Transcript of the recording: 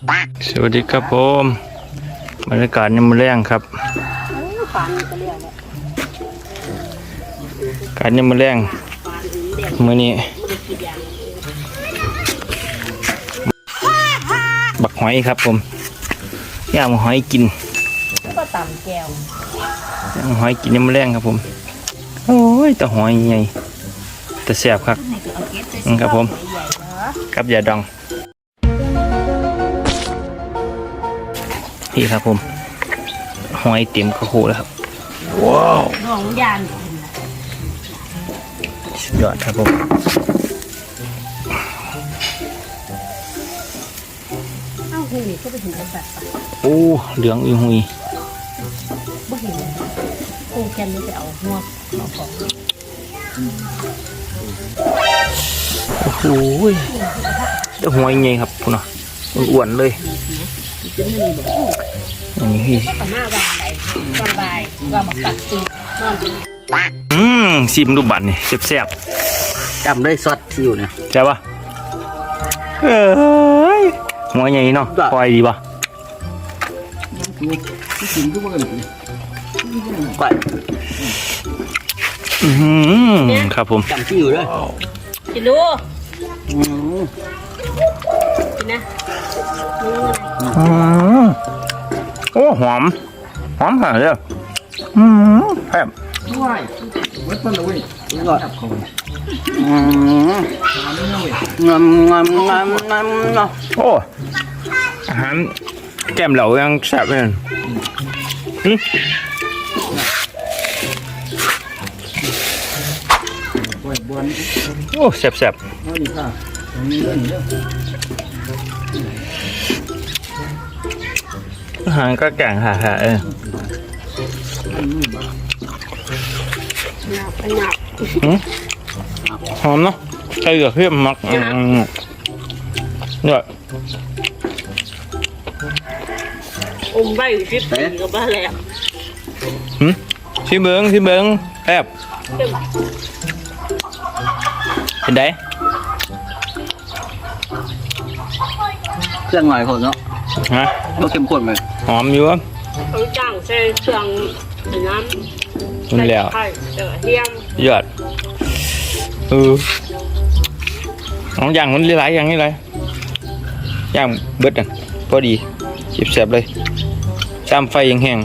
สวัสดีครับผมบรรยากาศยามมอแรงครับปารนี่มมอแรงเมื้อนี้บักหอยครับผมย่างหอยกินก็ตำแก้วย่างหอยกินยามมอแรงครับผมโอ้ยแต่หอยใหญ่แต่แซบครับครับผมกับยาดอง พี่ครับผมหอยเต็มกระโคแล้วครับ ว้าวน้องยานกินน่ะสุดยอดครับผมเอ้าหูนี่ก็ไปถึงกระสับปะโอ้เหลืองอีหุยบ่เห็นหูแกนนี่ไปเอาหัวเอาของโอ้โหแต่หอยใหญ่ครับพุ่นน่ะอ้วนๆเลยจะไม่มีบ อกอันนี้พี่ปะหน้าวางใดวางใบวางบักกัดตีนอนอืมซิมดูบัตรนี่แซ่บจำได้ซอสที่อยู่เนี่ยๆใช่ปะเอ้ยหัวใหญ่เนาะปล่อยดีปะก่อนอือหือครับผม จำที่อยู่ด้วยกินดูอืมกินนะมึงอืมโอ้ หอม หอมขนาดเลยอืมแซ่บก่อนอืมงามงามงามงามเนาะโอ้อาหารแก้มเหลายังแซ่บเลยหึโอ้แซ่บแซ่บอา หารก็แก่งค่ะค่ะเออหนับหนับหอมเนาะใส่เหลือเพียบมักอืมเนี่ยอมใบอยู่ที่ปีก็บ้าแล้วหึที่เบิงที่เบิงแซ่บเป็นไรเห็นได้เครื่องหน่อยคนเนาะ ฮะก็เข้มข้นเลยหอมอยู่วะเขาจ้างใส่เครื่องใส่น้ำมันแล้วไข่เออเทียมยอดเออน้องย่างมันหลายๆอย่างนี่เลยย่างเบิดอะพอดีจิบแสบเลยซ้ำไฟยังแห้ง